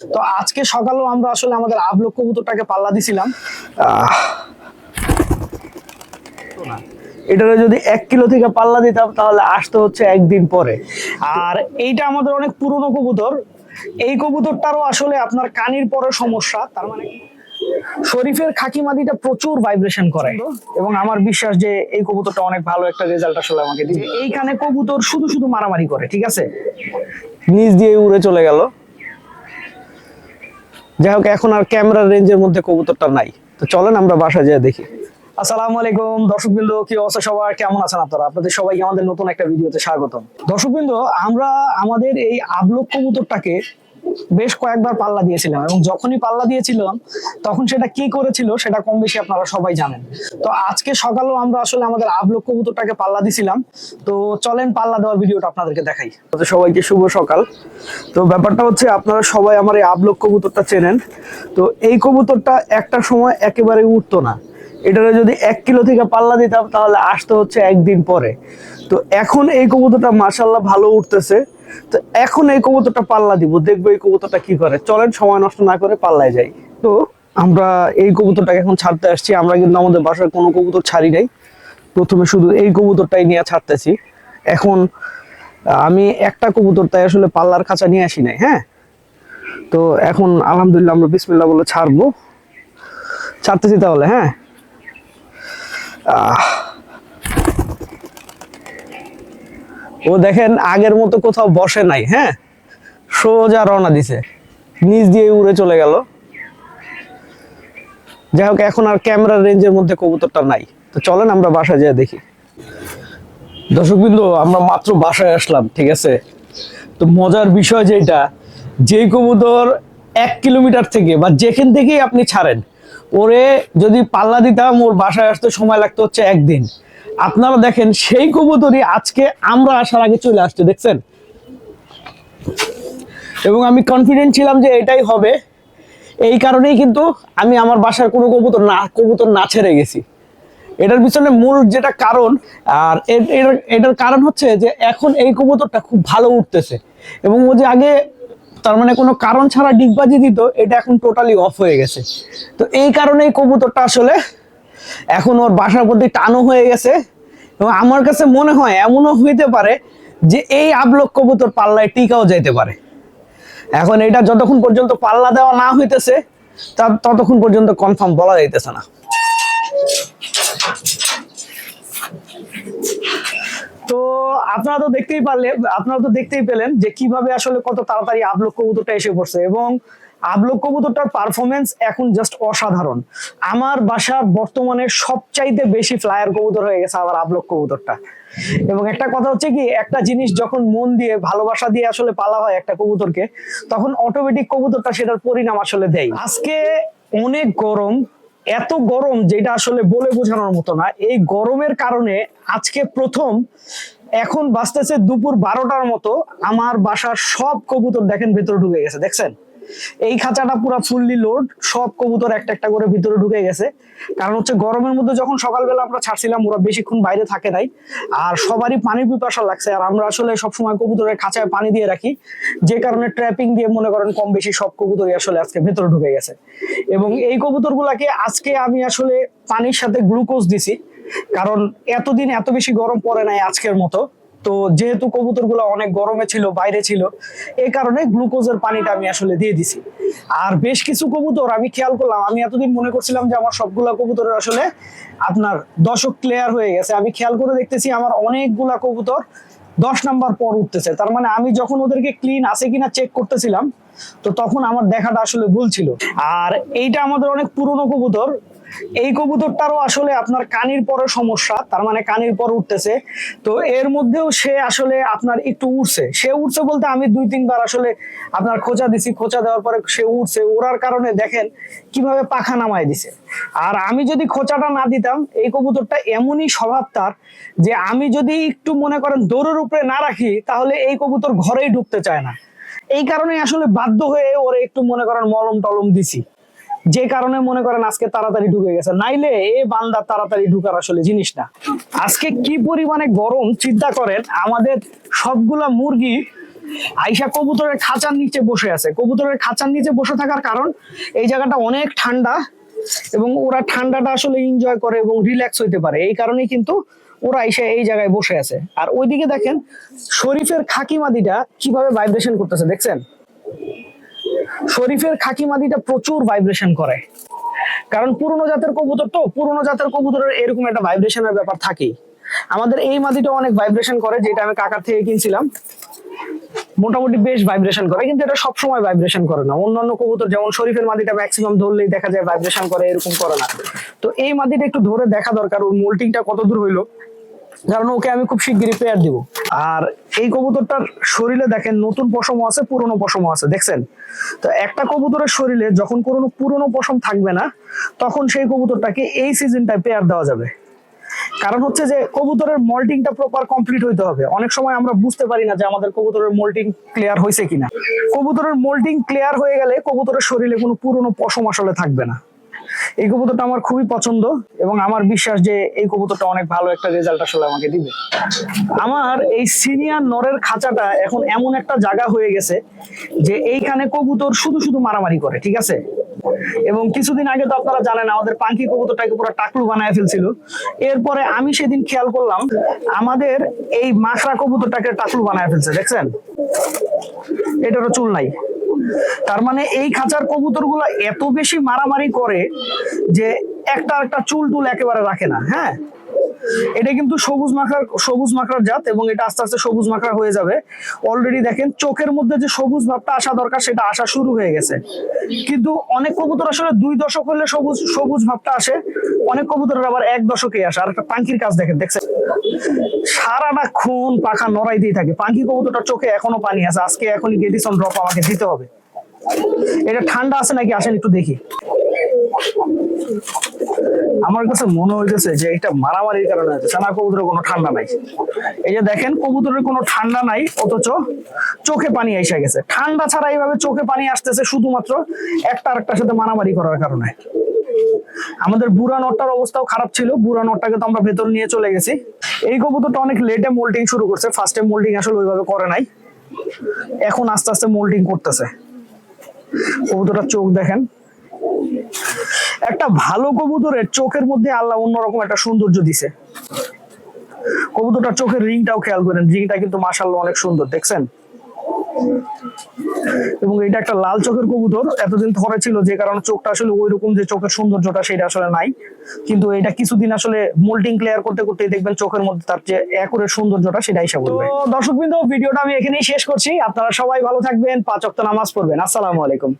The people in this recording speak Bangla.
তো আজকে সকালেও আমরা আসলে আমাদের আবলক কবুতরটাকে পাল্লা দিছিলাম। এটারে যদি এক কিলো থেকে পাল্লা দিতাম, তাহলে আসতে হচ্ছে একদিন পরে। আর এইটা আমাদের অনেক পুরনো কবুতর। এই কবুতরটারও আসলে আপনার কানির পরে সমস্যা। তার মানে শরীফের খাকি মাদিটা প্রচুর ভাইব্রেশন করে। এবং আমার বিশ্বাস যে এই কবুতরটা অনেক ভালো একটা রেজাল্ট আসলে আমাকে দিবে। এইখানে কবুতর শুধু শুধু মারামারি করে, ঠিক আছে? নিচ দিয়ে উড়ে চলে গেল। যাই হোক, এখন আর ক্যামেরার রেঞ্জের মধ্যে কবুতরটা নাই। তো চলেন আমরা বাসা যেয়ে দেখি। আসসালামু আলাইকুম, দর্শকবৃন্দ, কি অবস্থা সবার? কেমন আছেন আপনারা? আপনাদের সবাইকে আমাদের নতুন একটা ভিডিওতে স্বাগতম। দর্শকবৃন্দ, আমরা আমাদের এই আবলক কবুতরটাকে বেশ কয়েকবার পাল্লা দিয়েছিলাম এবং যখনই পাল্লা দিয়েছিলাম, তখন সেটা কি করেছিল সেটা কম বেশি আপনারা সবাই জানেন। তো আজকে সকালেও আমরা আসলে আমাদের আবলক কবুতরটাকে পাল্লা দিছিলাম। তো চলেন পাল্লা দেওয়ার ভিডিওটা আপনাদেরকে দেখাই। সবাইকে শুভ সকাল। তো ব্যাপারটা হচ্ছে আপনারা সবাই আমার এই আবলক কবুতরটা চেনেন। তো এই কবুতরটা একটা সময় একেবারে উঠতো না। এটারে যদি এক কিলো থেকে পাল্লা দিতাম, তাহলে আসতে হচ্ছে একদিন পরে। তো এখন এই কবুতরটা মাসাল্লাহ ভালো উঠতেছে। তো এখন এই কবুতরটা পাল্লা দিব, দেখব এই কবুতরটা কি করে। চলেন, সময় নষ্ট না করে পাল্লায় যাই। তো আমরা এই কবুতরটাকে এখন ছাড়তে আসছি। আমরা কিন্তু আমাদের বাসায় কোনো কবুতর ছাড়ি নাই। প্রথমে শুধু এই কবুতরটাই নিয়ে ছাড়তেছি। এখন আমি একটা কবুতর তাই আসলে পাল্লার খাঁচা নিয়ে আসি নাই হ্যাঁ? তো এখন আলহামদুলিল্লাহ আমরা বিসমিল্লাহ বলে ছাড়বো। ছাড়তেছি তাহলে হ্যাঁ। ও দেখেন আগের মতো কোথাও বসে নাই হ্যাঁ? সোজা রওনা দিছে। নিচ দিয়ে উড়ে চলে গেল। যাই হোক, এখন আর ক্যামেরার রেঞ্জের মধ্যে কবুতরটা নাই। তো চলেন আমরা বাসায় যেয়ে দেখি। দর্শক বিন্দু, আমরা মাত্র বাসায় আসলাম, ঠিক আছে? তো মজার বিষয় যেটা যেই কবুতর এক কিলোমিটার থেকে বা যেখান থেকেই আপনি ছাড়েন ওরে যদি পাল্লা দিতাম, ওর বাসায় আসতে সময় লাগতো হচ্ছে একদিন। আপনারা দেখেন, সেই কবুতরই আজকে আমরা আসার আগে চলে আসছে, দেখছেন? এবং আমি কনফিডেন্ট ছিলাম যে এটাই হবে। এই কারণেই কিন্তু আমি আমার বাসার কোনো কবুতর না কবুতর না ছেড়ে গেছি। এটার পিছনে মূল যেটা কারণ, আর এটার কারণ হচ্ছে যে এখন এই কবুতরটা খুব ভালো উঠতেছে। এবং ও যে আগে তার মানে কোনো কারণ ছাড়া ডিগবাজি দিত, এটা এখন টোটালি অফ হয়ে গেছে। তো এই কারণেই কবুতরটা আসলে এখন ওর বাসার প্রতি টানও হয়ে গেছে। এবং আমার কাছে মনে হয় এমনও হইতে পারে যে এই আবলক কবুতর পাল্লায় টিকাও যাইতে পারে। এখন এটা যতক্ষণ পর্যন্ত পাল্লা দেওয়া না হইতেছে, তা- ততক্ষণ পর্যন্ত কনফার্ম বলা যাইতেছে না। তো আপনারা তো দেখতেই পারলে, আপনারা তো দেখতেই পেলেন যে কীভাবে আসলে কত তাড়াতাড়ি আবলক কবুতরটা এসে পড়ছে এবং আবলক কবুতরটার পারফরমেন্স এখন জাস্ট অসাধারণ। আমার বাসার বর্তমানে সবচাইতে বেশি ফ্লায়ার কবুতর হয়ে গেছে আমার আবলক কবুতরটা। এবং একটা কথা হচ্ছে কি, একটা জিনিস যখন মন দিয়ে, ভালোবাসা দিয়ে আসলে পালা হয় একটা কবুতরকে, তখন অটোমেটিক কবুতরটা সেটার পরিণাম আসলে দেয়। আজকে অনেক গরম এত গরম যেটা আসলে বলে বোঝানোর মতো না, এই গরমের কারণে আজকে প্রথম এখন বাঁচতেছে দুপুর বারোটার মতো, আমার বাসার সব কবুতর দেখেন ভেতরে ঢুকে গেছে, দেখছেন? এই খাঁচাটা পুরো ফুললি লোড সব কবুতর একটা একটা করে ভিতরে ঢুকে গেছে। কারণ হচ্ছে গরমের মধ্যে যখন সকালবেলা আমরা ছাড়ছিলাম, ওরা বেশিক্ষণ বাইরে থাকে নাই। আর সবারই পানির পিপাসা লাগছে। আর আমরা আসলে সবসময় কবুতরের খাঁচায় পানি দিয়ে রাখি। যে কারণে ট্র্যাপিং দিয়ে মনে করেন কম বেশি সব কবুতরই আসলে আজকে ভেতরে ঢুকে গেছে। এবং এই কবুতরগুলাকে আজকে আমি আসলে পানির সাথে গ্লুকোজ দিছি। কারণ এতদিন এত বেশি গরম পড়ে নাই আজকের মতো। তো যেহেতু কবুতরগুলো অনেক গরমে ছিল, বাইরে ছিল এই কারণে গ্লুকোজের পানিটা আমি আসলে দিয়ে দিছি। আর বেশ কিছু কবুতর আমি খেয়াল করলাম, আমি এতদিন মনে করছিলাম যে আমার সবগুলা কবুতরের আসলে আপনার দশক ক্লিয়ার হয়ে গেছে। আমি খেয়াল করে দেখতেছি আমার অনেকগুলা কবুতর দশ নাম্বার পর উঠতেছে। তার মানে আমি যখন ওদেরকে ক্লিন আছে কিনা চেক করতেছিলাম, তো তখন আমার দেখাটা আসলে ভুল ছিল। আর এইটা আমাদের অনেক পুরনো কবুতর এই কবুতরটারও আসলে আপনার কানির পরে সমস্যা, তার মানে কানির পর উঠতেছে। তো এর মধ্যেও সে আসলে আপনার একটু উঠছে সে উঠছে বলতে আমি দুই, তিনবার আসলে আপনার খোঁচা দিছি, খোঁচা দেওয়ার পরে সে উঠছে ওড়ার কারণে দেখেন কীভাবে পাখা নামায় দিছে। আর আমি যদি খোঁচাটা না দিতাম, এই কবুতরটা এমনই স্বভাব তার যে আমি যদি একটু মনে করেন দৌড়ের উপরে না রাখি, তাহলে এই কবুতর ঘরেই ঢুকতে চায় না। এই কারণে আসলে বাধ্য হয়ে ওরে একটু মনে করেন মলম টলম দিছি। যে কারণে মনে করেন আজকে তাড়াতাড়ি ঢুকে গেছে, নাইলে এ বান্দা তাড়াতাড়ি ঢুকার আসলে জিনিস না। আজকে কি পরিমাণে গরম, চিন্তা করেন, আমাদের সবগুলা মুরগি আইসা কবুতরের খাঁচার নিচে বসে আছে। কবুতরের খাঁচার নিচে বসে থাকার কারণ, এই জায়গাটা অনেক ঠান্ডা এবং ওরা ঠান্ডাটা আসলে এনজয় করে এবং রিল্যাক্স হইতে পারে। এই কারণেই কিন্তু ওরা এসে এই জায়গায় বসে আছে। আর ওইদিকে দেখেন, শরীফের খাকিমাদিটা কীভাবে ভাইব্রেশন করতেছে, দেখছেন? শরীফের খাকি মাদিটা প্রচুর ভাইব্রেশন করে। কারণ পুরনো জাতের কবুতর তো, পুরনো জাতের কবুতরের এরকম একটা ভাইব্রেশনের ব্যাপার থাকেই। আমাদের এই মাদিটা অনেক ভাইব্রেশন করে, যেটা আমি কাকার থেকে কিনছিলাম। মোটামুটি বেশ ভাইব্রেশন করে, কিন্তু এটা সবসময় ভাইব্রেশন করে না। অন্যান্য কবুতর, যেমন শরীফের মাদিটা ম্যাক্সিমাম ধরলেই দেখা যায় ভাইব্রেশন করে, এরকম করে না। তো এই মাদিটা একটু ধরে দেখা দরকার, ওর মোল্টিংটা কত দূর হইল, কারণ ওকে আমি খুব শিগগিরই পেয়ার দিব। আর এই কবুতরটার শরীরে দেখেন নতুন পশমও আছে, পুরনো পশমও আছে, দেখছেন? তো একটা কবুতরের শরীরে যখন কোনো পুরনো পশম থাকবে না, তখন সেই কবুতরটাকে এই সিজনটায় পেয়ার দেওয়া যাবে। কারণ হচ্ছে যে কবুতরের মল্টিংটা প্রপার কমপ্লিট হইতে হবে। অনেক সময় আমরা বুঝতে পারি না যে আমাদের কবুতরের মোল্টিং ক্লিয়ার হয়েছে কিনা। কবুতরের মোল্টিং ক্লিয়ার হয়ে গেলে কবুতরের শরীরে কোনো পুরনো পশম আসলে থাকবে না। এই কবুতরটা আমার খুবই পছন্দ এবং আমার বিশ্বাস যে এই কবুতরটা অনেক ভালো একটা রেজাল্ট আসলে আমাকে দিবে। আমার এই সিনিয়র নরের খাঁচাটা এখন এমন একটা জায়গা হয়ে গেছে যে এইখানে কবুতর শুধু শুধু মারামারি করে, ঠিক আছে? এবং কিছুদিন আগে তো আপনারা জানেন, আমাদের পাঙ্কি কবুতরটাকে পুরো টাকলু বানায় ফেলছিল। এরপরে আমি সেদিন খেয়াল করলাম, আমাদের এই মাখরা কবুতরটাকে টাকলু বানায় ফেলছে, দেখছেন? এটারও চুল নাই। তার মানে এই খাঁচার কবুতর এত বেশি মারামারি করে যে একটা একটা চুল টুল একেবারে রাখে না হ্যাঁ? এটা কিন্তু সবুজ মাখরার সবুজ মাখরার জাত এবং এটা আস্তে আস্তে সবুজ মাখরা হয়ে যাবে। অলরেডি দেখেন, চোখের মধ্যে যে সবুজ ভাবটা আসা দরকার, সেটা আসা শুরু হয়ে গেছে। কিন্তু অনেক কবুতর আসলে দুই দশক হলে সবুজ সবুজ ভাবটা আসে, অনেক কবুতরের আবার এক দশকে আসে। আর একটা পাঙ্কির কাজ দেখেন, দেখছেন? সারাটা খুন পাখা নড়াই দিয়ে থাকে। পাঙ্কি কবুতরটার চোখে এখনও পানি আছে, আজকে এখনই গেডিসন ড্রপ আমাকে দিতে হবে। এটা ঠান্ডা আছে নাকি? আসেন একটু দেখি। আমার কাছে মনে হইতেছে যে এটা মারামারির কারণে হচ্ছে সানা কবুতরের কোনো ঠান্ডা নাই। এই যে দেখেন, কবুতরের কোনো ঠান্ডা নাই, অথচ চোখে পানি এসে গেছে। ঠান্ডা ছাড়া এইভাবে চোখে পানি আসতেছে শুধুমাত্র একটা আরেকটার সাথে মারামারি করার কারণে। আমাদের বুড়া নটটার অবস্থাও খারাপ ছিল। বুড়া নটটাকে তো আমরা ভেতর নিয়ে চলে গেছি। এই কবুতরটা অনেক লেটে মোল্টিং শুরু করছে। ফার্স্টে মোল্টিং আসলে ওইভাবে করে নাই। এখন আস্তে আস্তে মোল্টিং করতেছে। কবুতরটার চোখ দেখেন। একটা ভালো কবুতরের চোখের মধ্যে আল্লাহ অন্যরকম একটা সৌন্দর্য দিছে। কবুতরটার চোখের রিংটাও খেয়াল করেন, রিংটা কিন্তু মাসাল্লাহ অনেক সুন্দর, দেখছেন? এবং এটা একটা লাল চোখের কবুতর। এতদিন ধরে ছিল যে কারণে চোখটা আসলে ওই রকম যে চোখের সৌন্দর্যটা সেটা আসলে নাই। কিন্তু এটা কিছুদিন আসলে মোল্টিং ক্লিয়ার করতে করতে দেখবেন চোখের মধ্যে তার যে একরের সৌন্দর্যটা সেটা হিসাব বলবে দর্শক বিন্দু ভিডিওটা আমি এখানেই শেষ করছি। আপনারা সবাই ভালো থাকবেন পাঁচ ওয়াক্ত নামাজ পড়বেন। আসসালামু আলাইকুম।